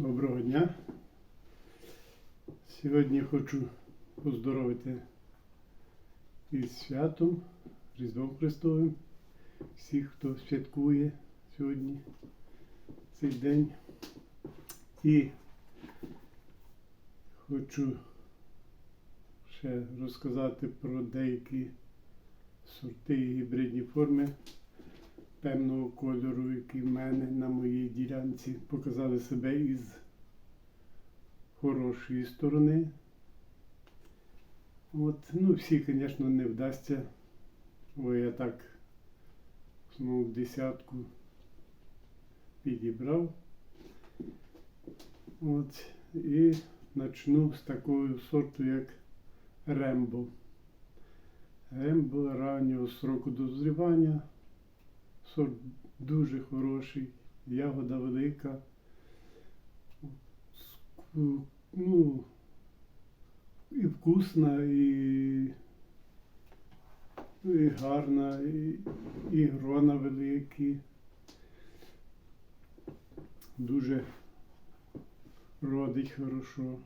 Доброго дня. Сьогодні хочу поздоровити із святом, Різдвом Христовим, всіх, хто святкує сьогодні цей день. І хочу ще розказати про деякі сорти і гібридні форми певного кольору, які в мене на моїй ділянці показали себе із хорошої сторони. От, ну, всі, звісно, не вдасться. Бо я так ну, десятку підібрав. От, і почну з такого сорту, як Рембо. Рембо раннього сроку дозрівання. Сорт дуже хороший, ягода велика. Ну, і вкусна, і, і гарна, і, і грона великі. Дуже родить хорошо.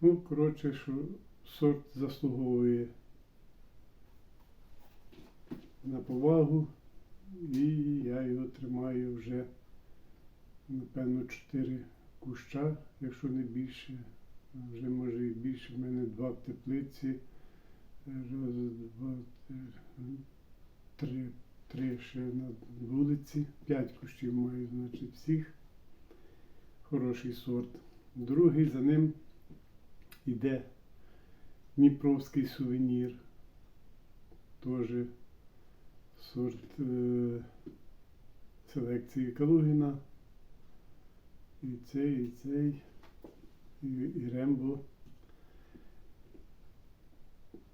Ну, коротше, що сорт заслуговує на повагу, і я його тримаю вже, напевно, 4 куща, якщо не більше. Вже може і більше. В мене два в теплиці. Раз, два, три, три, ще на вулиці. П'ять кущів маю, значить, всіх. Хороший сорт. Другий за ним йде Дніпровський сувенір. Теж сорт е, селекції Калугіна. І цей, і цей, і, і Рембо.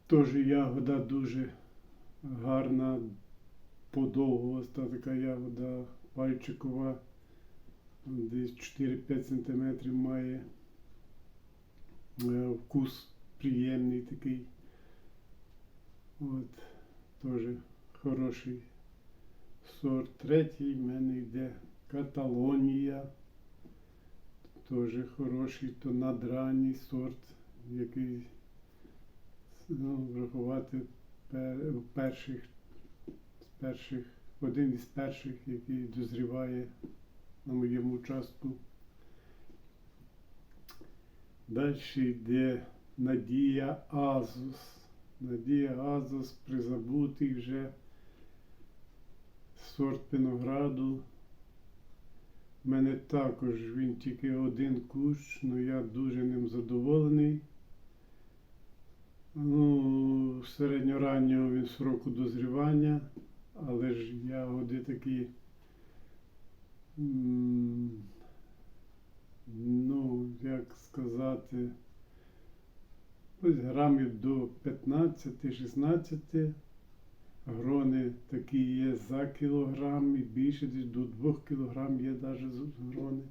Теж ягода дуже гарна, подовгоста така ягода пальчикова, десь 4-5 см має. Е, Вкус приємний такий. От, теж хороший сорт. Третій в мене йде Каталонія. Теж хороший, то надранній сорт, який ну, врахувати пер, перших, з перших, один із перших, який дозріває на моєму участку. Далі йде Надія Азус. Надія Азус призабутий вже сорт винограду. У мене також він тільки один кущ, але я дуже ним задоволений. Ну, середньораннього він сроку дозрівання, але ж ягоди такі, м, ну, як сказати, ось грамів до 15-16. Грони такі є за кілограм і більше до 2 кілограм є навіть грони.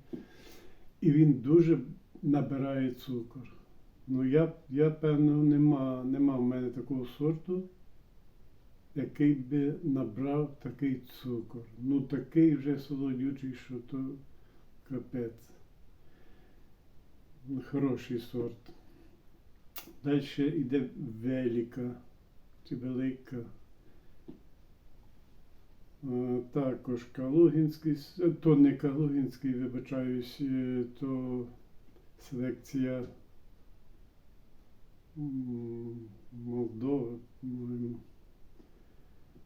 І він дуже набирає цукор. Ну я, я певно, нема, нема в мене такого сорту, який би набрав такий цукор. Ну такий вже солодючий, що то капець. Хороший сорт. Далі йде велика чи велика. Е, Також Калугінський, то не Калугінський, вибачаюсь, е, то селекція м, Молдови, по-моєму.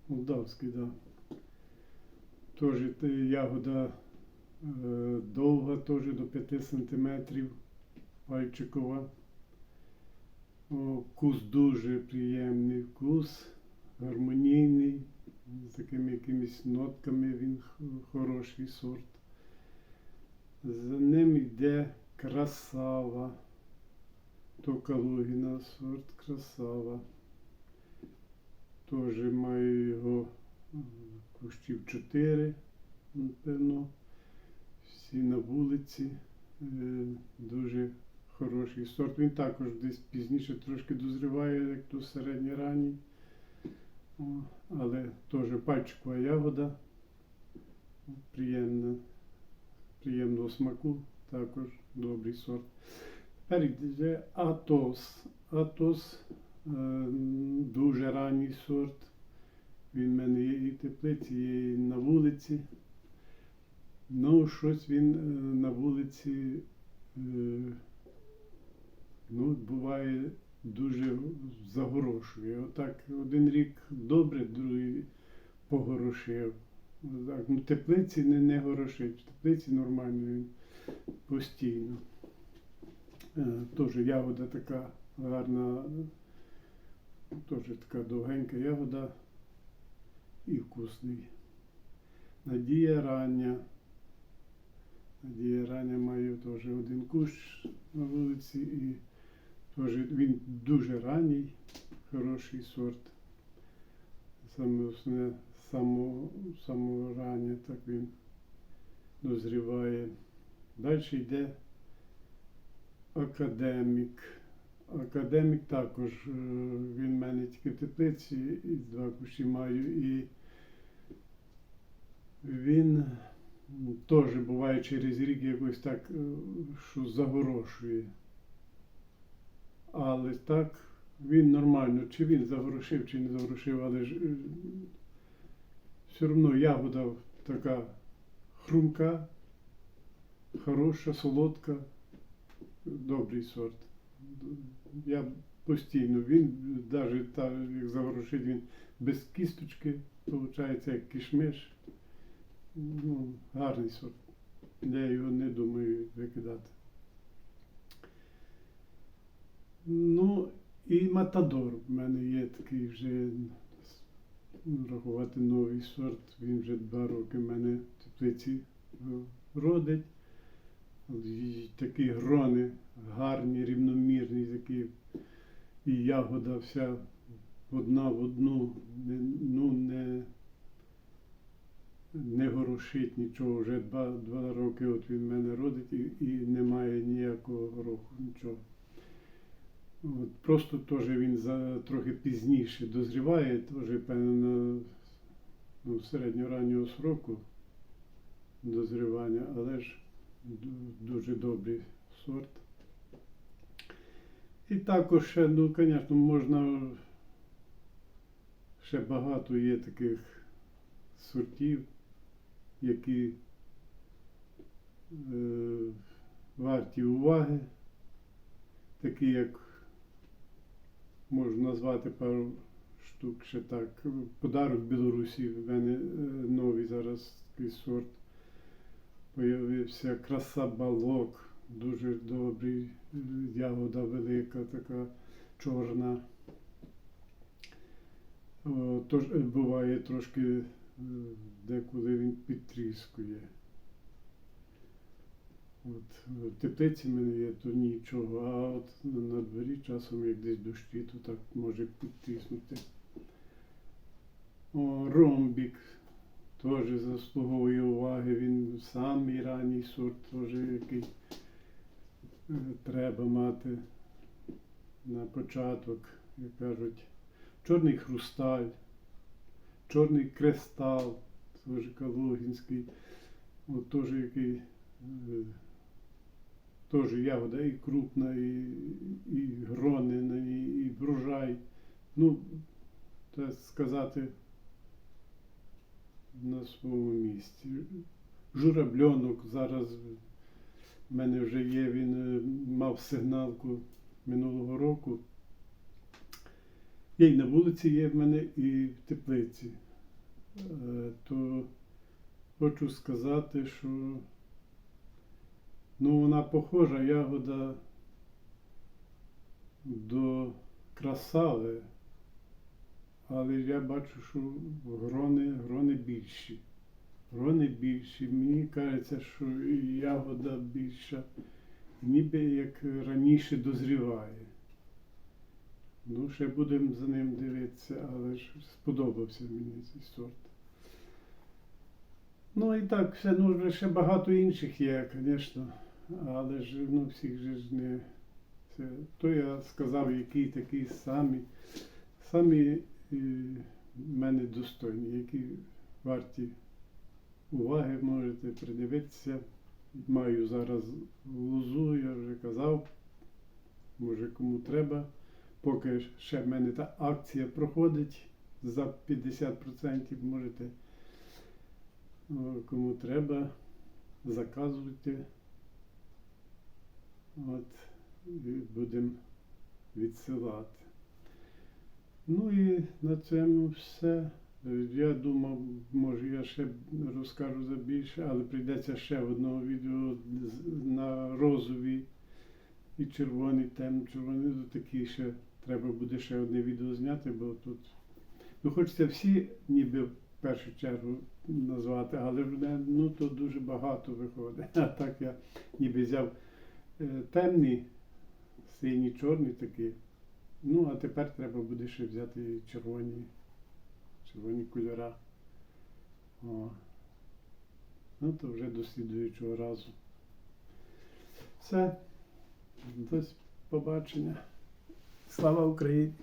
Молдавський, так. Да. Теж ягода е, довга, теж до 5 сантиметрів, пальчикова. О, вкус дуже приємний вкус, гармонійний з такими якимись нотками він хороший сорт. За ним йде красава. То Калугіна сорт красава. Теж маю його кущів 4, напевно. Всі на вулиці. Е, Дуже хороший сорт. Він також десь пізніше трошки дозріває, як то середній ранній. Але теж пальчикова ягода. Приємна приємного смаку, також добрий сорт. Тепер йде Атос. Атос е, дуже ранній сорт. Він в мене є і теплиці, є і на вулиці. Ну, щось він е, на вулиці, е, ну, буває, дуже загорошує. Отак один рік добре, другий погорошив. Так, ну, теплиці не, не горошить, теплиці нормально він постійно. Е, Теж ягода така гарна, теж така довгенька ягода і вкусний. Надія рання. Надія рання маю теж один кущ на вулиці і теж він дуже ранній, хороший сорт. Саме основне, само, само рання так він дозріває. Далі йде академік. Академік також, е, він в мене тільки в теплиці, і два кущі маю, і він теж буває через рік якось так, е, що загорошує. Але так, він нормально, чи він загорошив, чи не загорошив, але ж е, все одно ягода така хрумка, хороша, солодка, добрий сорт. Я постійно, він навіть та, як загорошить, він без кісточки, виходить, як кишмиш. Ну, гарний сорт. Я його не думаю викидати. Ну, і Матадор в мене є такий вже ну, рахувати новий сорт. Він вже два роки в мене в теплиці е, родить. Такі грони гарні, рівномірні, такі, і ягода вся одна в одну, не, ну не, не горошить нічого. Вже два, два роки от він мене родить і, і немає ніякого гороху, нічого. Просто теж він за, трохи пізніше дозріває, теж певно ну, середньораннього сроку дозрівання, але ж дуже добрий сорт. І також ну, звісно, можна ще багато є таких сортів, які е, варті уваги, такі як можу назвати пару штук ще так. Подарок Білорусі в мене е, новий зараз такий сорт. Появився краса балок, дуже добрий, ягода велика, така чорна. Тож буває трошки е, деколи він підтріскує. От, теплиці в мене є, то нічого, а от на дворі часом, як десь дощі, то так може підтиснути. О, ромбік теж заслуговує уваги, він самий ранній сорт, теж який е, треба мати на початок, як кажуть, чорний хрусталь, чорний кристал, теж Калугінський, от теж який. Е, Теж ягода і крупна, і, і грони на ній, і врожай. Ну, так сказати, на своєму місці. Журавльонок зараз в мене вже є, він е, мав сигналку минулого року. Є і на вулиці є в мене, і в теплиці. Е, То хочу сказати, що Ну, вона похожа ягода до красави, але я бачу, що грони, грони більші. Грони більші. Мені кажеться, що ягода більша, ніби як раніше дозріває. Ну, ще будемо за ним дивитися, але ж сподобався мені цей сорт. Ну і так, все, ну, ще багато інших є, звісно. Але ж ну, всіх же ж не. Це, то я сказав, які такі самі, самі е, мене достойні, які варті уваги можете придивитися маю зараз лозу, я вже казав. Може кому треба. Поки ще в мене та акція проходить за 50%, можете кому треба, заказуйте. От, будемо відсилати. Ну і на цьому все. Я думав, може я ще розкажу за більше, але прийдеться ще одного відео на розові і червоний, темно-червоний. Ну, такі ще треба буде ще одне відео зняти, бо тут. Ну, хочеться всі ніби в першу чергу назвати, але ну, то дуже багато виходить. А так я ніби взяв е, темний, синій, чорний такий. Ну, а тепер треба буде ще взяти червоні, червоні кольора. О. Ну, то вже до слідуючого разу. Все. До побачення. Слава Україні!